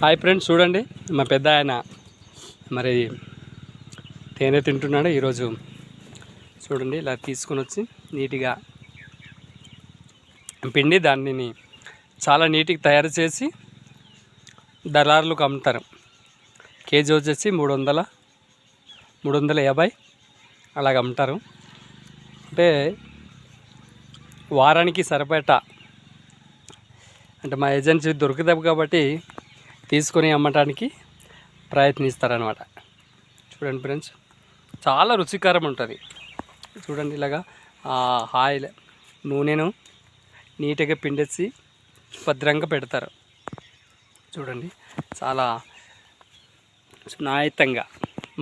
Hi friends చూడండి మా పెద్ద ఆయన మరి తేనె తింటున్నాడు ఈరోజు. చూడండి ఇలా తీసుకొని వచ్చి నీట్గా పిండి దానిని చాలా నీట్గా తయారు చేసి దళారులకు అమ్ముతారు. కేజీ వచ్చేసి మూడు వందల మూడు వందల యాభై అలాగ అమ్ముతారు. అంటే వారానికి సరిపేట అంటే మా ఏజెన్సీ దొరుకుతాయి కాబట్టి తీసుకొని అమ్మటానికి ప్రయత్నిస్తారనమాట చూడండి ఫ్రెండ్స్ చాలా రుచికరం ఉంటుంది. చూడండి ఇలాగా ఆ ఆయిల్ నూనెను నీట్గా పిండేసి భద్రంగా పెడతారు. చూడండి చాలా సునాయితంగా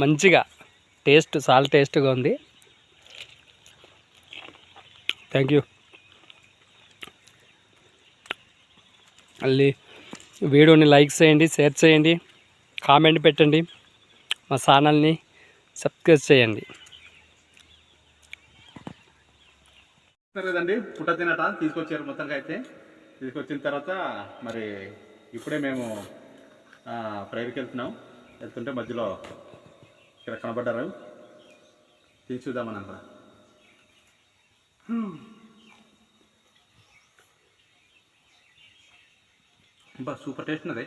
మంచిగా టేస్ట్ చాలా టేస్ట్గా ఉంది. Thank you. మళ్ళీ వీడియోని లైక్ చేయండి షేర్ చేయండి కామెంట్ పెట్టండి మా ఛానల్ని సబ్స్క్రైబ్ చేయండి. చూస్తారు పుట్ట తినట తీసుకొచ్చారు మొత్తంగా అయితే. తీసుకొచ్చిన తర్వాత మరి ఇప్పుడే మేము ప్రైవేట్కి వెళ్తున్నాం. వెళ్తుంటే మధ్యలో ఇక్కడ కనబడ్డారు. తీసి చూద్దామని ತುಂಬ ಸೂಪರ್ ಟೇಸ್ಟ್ನದೇ